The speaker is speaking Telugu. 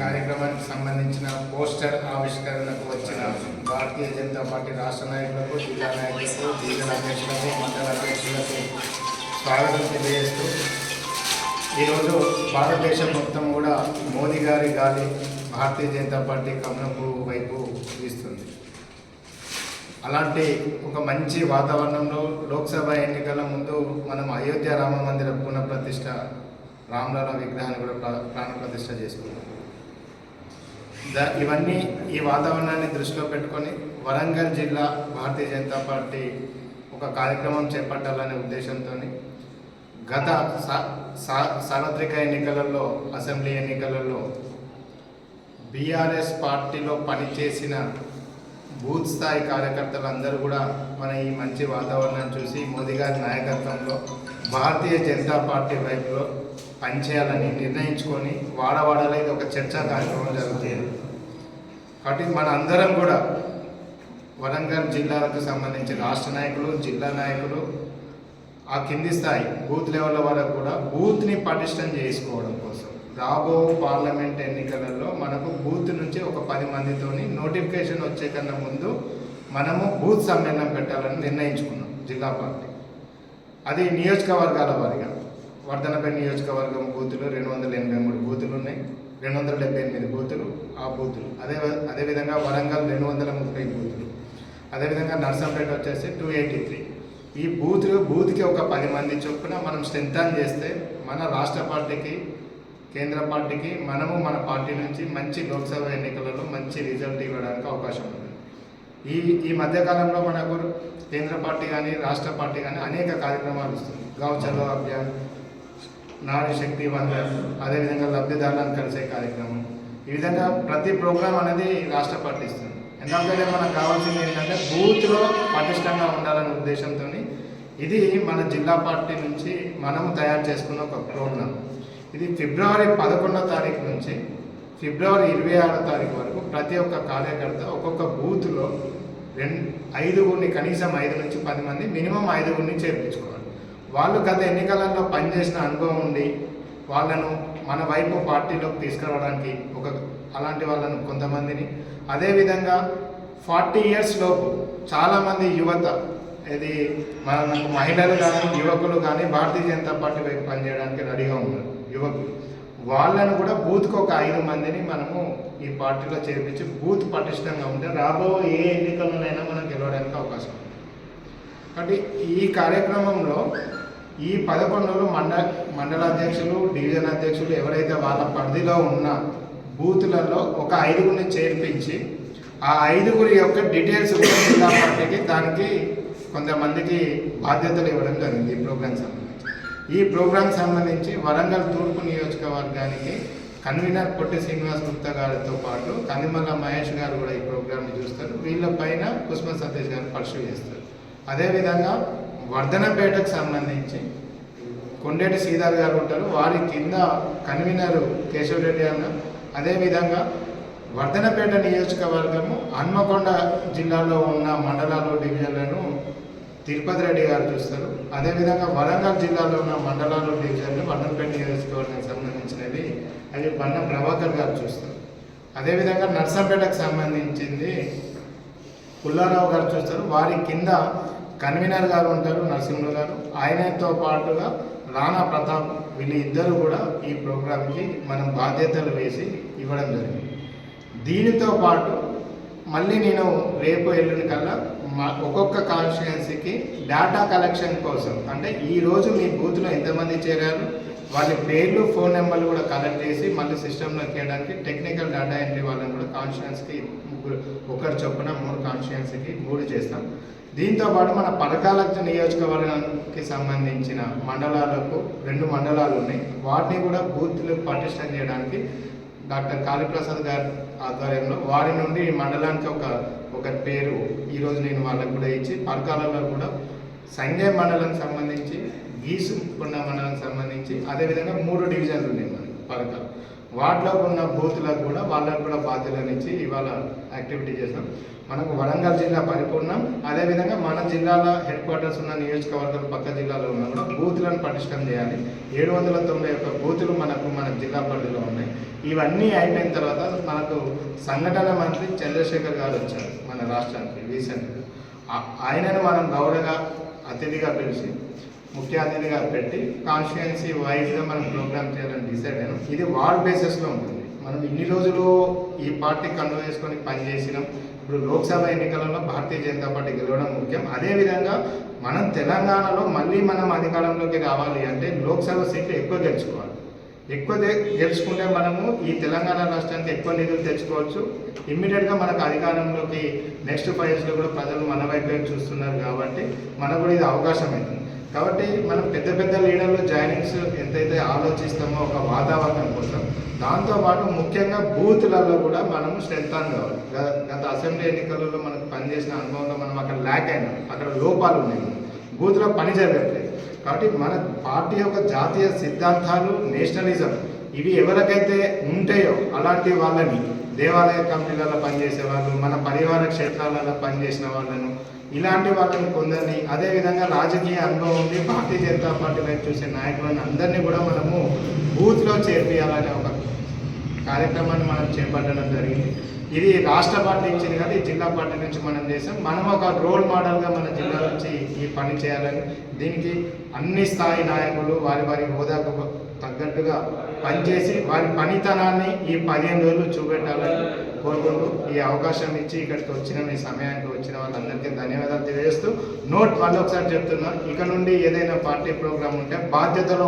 కార్యక్రమానికి సంబంధించిన పోస్టర్ ఆవిష్కరణకు వచ్చిన భారతీయ జనతా పార్టీ రాష్ట్ర నాయకులకు జిల్లా నాయకులకు డివిజన్ అధ్యక్షులకు మండల అధ్యక్షులకు స్వాగతం తెలియజేస్తూ ఈరోజు భారతదేశం మొత్తం కూడా మోదీ గారి గాలి భారతీయ జనతా పార్టీ కమలపు వైపు వీస్తుంది. అలాంటి ఒక మంచి వాతావరణంలో లోక్సభ ఎన్నికల ముందు మనం అయోధ్య రామ మందిర పునఃప్రతిష్ట రామలల విగ్రహాన్ని కూడా ప్రా- ప్రాణప్రతిష్ఠ చేసుకున్నాం. ఇవన్నీ ఈ వాతావరణాన్ని దృష్టిలో పెట్టుకొని వరంగల్ జిల్లా భారతీయ జనతా పార్టీ ఒక కార్యక్రమం చేపట్టాలనే ఉద్దేశంతో గత సార్వత్రిక ఎన్నికలలో అసెంబ్లీ ఎన్నికలలో బీఆర్ఎస్ పార్టీలో పనిచేసిన బూత్ స్థాయి కార్యకర్తలందరూ కూడా మన ఈ మంచి వాతావరణాన్ని చూసి మోదీ గారి నాయకత్వంలో భారతీయ జనతా పార్టీ వైపులో పనిచేయాలని నిర్ణయించుకొని వాడవాడలో ఇది ఒక చర్చా కార్యక్రమం జరుగుతుంది. కాబట్టి మన అందరం కూడా వరంగల్ జిల్లాలకు సంబంధించి రాష్ట్ర నాయకులు జిల్లా నాయకులు ఆ కింది స్థాయి బూత్ లెవెల్ వరకు కూడా బూత్ని పటిష్టం చేసుకోవడం కోసం. రాబో పార్లమెంట్ ఎన్నికలలో మనకు బూత్ నుంచి ఒక పది మందితోని నోటిఫికేషన్ వచ్చే కన్నా ముందు మనము బూత్ సమ్మేళనం పెట్టాలని నిర్ణయించుకున్నాం జిల్లా పార్టీ. అది నియోజకవర్గాల వారిగా. వర్ధనపై నియోజకవర్గం బూతులు రెండు వందల ఎనభై మూడు బూతులు ఉన్నాయి. రెండు వందల డెబ్బై ఎనిమిది బూతులు ఆ బూతులు. అదే అదేవిధంగా వరంగల్ రెండు వందల ముప్పై బూతులు. అదేవిధంగా నర్సంపేట వచ్చేసి టూ ఎయిటీ త్రీ. ఈ బూతులు బూత్కి ఒక పది మంది చొప్పున మనం స్ట్రెంత్ చేస్తే మన రాష్ట్ర పార్టీకి కేంద్ర పార్టీకి మనము మన పార్టీ నుంచి మంచి లోక్సభ ఎన్నికలలో మంచి రిజల్ట్ ఇవ్వడానికి అవకాశం ఉంది. ఈ ఈ మధ్యకాలంలో మనకు కేంద్ర పార్టీ కానీ రాష్ట్ర పార్టీ కానీ అనేక కార్యక్రమాలు ఇస్తుంది గావ్ చలో అభియాన్ నాడి శక్తి వందన్ అదేవిధంగా లబ్ధిదారులను కలిసే కార్యక్రమం. ఈ విధంగా ప్రతి ప్రోగ్రాం అనేది రాష్ట్ర పార్టీ ఇస్తుంది ఎందుకంటే మనకు కావాల్సింది ఏంటంటే బూత్లో పటిష్టంగా ఉండాలనే ఉద్దేశంతో ఇది మన జిల్లా పార్టీ నుంచి మనము తయారు చేసుకున్న ఒక ప్రోగ్రాం. ఇది ఫిబ్రవరి పదకొండో తారీఖు నుంచి ఫిబ్రవరి ఇరవై ఆరో తారీఖు వరకు ప్రతి ఒక్క కార్యకర్త ఒక్కొక్క బూత్లో రెండు ఐదుగురిని కనీసం ఐదు నుంచి పది మంది మినిమం ఐదుగురిని చేర్పించుకోవాలి. వాళ్ళు గత ఎన్నికలలో పనిచేసిన అనుభవం ఉండి వాళ్ళను మన వైపు పార్టీలోకి తీసుకురావడానికి ఒక అలాంటి వాళ్ళను కొంతమందిని. అదేవిధంగా ఫార్టీ ఇయర్స్ లోపు చాలామంది యువత ఇది మన మహిళలు కానీ యువకులు కానీ భారతీయ జనతా పార్టీ వైపు పనిచేయడానికి రెడీగా ఉన్నారు యువకులు. వాళ్ళను కూడా బూత్కి ఒక ఐదు మందిని మనము ఈ పార్టీలో చేర్పించి బూత్ పటిష్టంగా ఉంటే రాబో ఏ ఎన్నికల్లోనైనా మనం గెలవడానికి అవకాశం ఉంది. కాబట్టి ఈ కార్యక్రమంలో ఈ పదకొండులో మండ మండలాధ్యక్షులు డివిజన్ అధ్యక్షులు ఎవరైతే వాళ్ళ పరిధిలో ఉన్న బూతులలో ఒక ఐదుగురిని చేర్పించి ఆ ఐదుగురి యొక్క డీటెయిల్స్ కూడా జిల్లా పార్టీకి దానికి కొంతమందికి బాధ్యతలు ఇవ్వడం జరిగింది ఈ ప్రోగ్రామ్ సంబంధించి. ఈ ప్రోగ్రామ్ సంబంధించి వరంగల్ తూర్పు నియోజకవర్గానికి కన్వీనర్ పొట్టి శ్రీనివాస్ గుప్తా గారితో పాటు కందిమల్ల మహేష్ గారు కూడా ఈ ప్రోగ్రామ్ని చూస్తారు. వీళ్ళ పైన కుస్మ సతీష్ గారు పర్సూ చేస్తారు. అదేవిధంగా వర్ధనపేటకు సంబంధించి కొండేటి సీదార్ గారు ఉంటారు. వారి కింద కన్వీనర్ కేశవ్ రెడ్డి అన్న. అదేవిధంగా వర్ధనపేట నియోజకవర్గము హన్మకొండ జిల్లాలో ఉన్న మండలాలు డివిజన్లను తిరుపతి రెడ్డి గారు చూస్తారు. అదేవిధంగా వరంగల్ జిల్లాలో ఉన్న మండలాలు డివిజన్లు వర్ధనపేట నియోజకవర్గానికి సంబంధించినవి. అది బన్న ప్రభాకర్ గారు చూస్తారు. అదేవిధంగా నర్సంపేటకు సంబంధించింది పుల్లారావు గారు చూస్తారు. వారి కింద కన్వీనర్ గారు ఉంటారు నరసింహులు గారు. ఆయనతో పాటుగా రాణా ప్రతాప్ వీళ్ళు ఇద్దరు కూడా ఈ ప్రోగ్రాంకి మనం బాధ్యతలు వేసి ఇవ్వడం జరిగింది. దీనితో పాటు మళ్ళీ నేను రేపు ఎల్లుండి కల్లా మా ఒక్కొక్క కాన్స్టిట్యున్సీకి డేటా కలెక్షన్ కోసం అంటే ఈరోజు మీ బూత్లో ఎంతమంది చేరారు వాళ్ళ పేర్లు ఫోన్ నెంబర్లు కూడా కలెక్ట్ చేసి మళ్ళీ సిస్టంలో చేయడానికి టెక్నికల్ డేటా ఎంట్రీ వాళ్ళని కూడా కాన్స్టిట్యున్సీకి ముగ్గురు ఒకరు చొప్పున మూడు కాన్స్టిట్యున్సీకి మూడు చేస్తాం. దీంతో పాటు మన పథకాల నియోజకవర్గానికి సంబంధించిన మండలాలకు రెండు మండలాలు ఉన్నాయి. వాటిని కూడా బూత్లు పటిష్టం చేయడానికి డాక్టర్ కాళీప్రసాద్ గారి ఆధ్వర్యంలో వారి నుండి ఈ మండలానికి ఒక ఒక పేరు ఈరోజు నేను వాళ్ళకు కూడా ఇచ్చి పరకాలలో కూడా సంజయ్ మండలానికి సంబంధించి గీసుకొండ మండలానికి సంబంధించి అదేవిధంగా మూడు డివిజన్లు ఉన్నాయి మనకి పరకాలు వాటిలో ఉన్న బూతులకు కూడా వాళ్ళకు కూడా బాధ్యతలు ఇచ్చి ఇవాళ యాక్టివిటీ చేసాం మనకు వరంగల్ జిల్లా పరిపూర్ణం అదేవిధంగా మన జిల్లాలో హెడ్ క్వార్టర్స్ ఉన్న నియోజకవర్గాలు పక్క జిల్లాలో ఉన్న కూడా బూతులను పటిష్టం చేయాలి. ఏడు వందల తొంభై ఒక్క బూతులు మనకు మన జిల్లా పరిధిలో ఉన్నాయి. ఇవన్నీ అయిపోయిన తర్వాత మనకు సంఘటన మంత్రి చంద్రశేఖర్ గారు వచ్చారు మన రాష్ట్రానికి రీసెంట్గా. ఆయనను మనం గౌరవ అతిథిగా పిలిచి ముఖ్య అతిథిగా పెట్టి కాన్స్టిట్యున్సీ వైజ్గా మనం ప్రోగ్రామ్ చేయాలని డిసైడ్ అయినాం. ఇది వార్డ్ బేసిస్లో ఉంటుంది. మనం ఇన్ని రోజులు ఈ పార్టీ కన్వో చేసుకొని పనిచేసినాం ఇప్పుడు లోక్సభ ఎన్నికలలో భారతీయ జనతా పార్టీ గెలవడం ముఖ్యం. అదేవిధంగా మనం తెలంగాణలో మళ్ళీ మనం అధికారంలోకి రావాలి అంటే లోక్సభ సీట్లు ఎక్కువ గెలుచుకోవాలి. ఎక్కువ దే- గెలుచుకుంటే మనము ఈ తెలంగాణ రాష్ట్రానికి ఎక్కువ నిధులు తెచ్చుకోవచ్చు. ఇమ్మీడియట్గా మనకు అధికారంలోకి నెక్స్ట్ ఫైవ్ ఇయర్స్లో కూడా ప్రజలు మన వైపు చూస్తున్నారు కాబట్టి మనకు కూడా ఇది అవకాశం అవుతుంది. కాబట్టి మనం పెద్ద పెద్ద లీడర్లు జాయినింగ్స్ ఎంతైతే ఆలోచిస్తామో ఒక వాతావరణం కోసం దాంతోపాటు ముఖ్యంగా బూత్లలో కూడా మనము స్ట్రెంత్ కావాలి. గత అసెంబ్లీ ఎన్నికలలో మనకు పనిచేసిన అనుభవంలో మనం అక్కడ ల్యాక్ అయినాం. అక్కడ లోపాలు ఉన్నాయి. బూత్లో పని జరగట్లేదు. కాబట్టి మన పార్టీ యొక్క జాతీయ సిద్ధాంతాలు నేషనలిజం ఇవి ఎవరికైతే ఉంటాయో అలాంటి వాళ్ళని దేవాలయ కమిటీలలో పనిచేసే వాళ్ళు మన పరివార క్షేత్రాలలో పనిచేసిన వాళ్ళను ఇలాంటి వాళ్ళని కొందరిని అదేవిధంగా రాజకీయ అనుభవం ఉంది భారతీయ జనతా పార్టీ వైపు చూసే నాయకులను అందరినీ కూడా మనము బూత్లో చేర్పియాలనే ఒక కార్యక్రమాన్ని మనం చేపట్టడం జరిగింది. ఇది రాష్ట్ర పార్టీ ఇచ్చింది కానీ ఈ జిల్లా పార్టీ నుంచి మనం చేసాం. మనం ఒక రోల్ మోడల్గా మన జిల్లా నుంచి ఈ పని చేయాలని దీనికి అన్ని స్థాయి నాయకులు వారి వారి హోదాకు తగ్గట్టుగా పనిచేసి వారి పనితనాన్ని ఈ పదిహేను రోజులు చూపెట్టాలని కోరుకుంటూ ఈ అవకాశం ఇచ్చి ఇక్కడికి వచ్చిన మీ సమయానికి వచ్చిన వాళ్ళందరికీ ధన్యవాదాలు తెలియజేస్తూ నోట్ మళ్ళీ ఒకసారి చెప్తున్నా ఇక నుండి ఏదైనా పార్టీ ప్రోగ్రామ్ ఉంటే బాధ్యతలో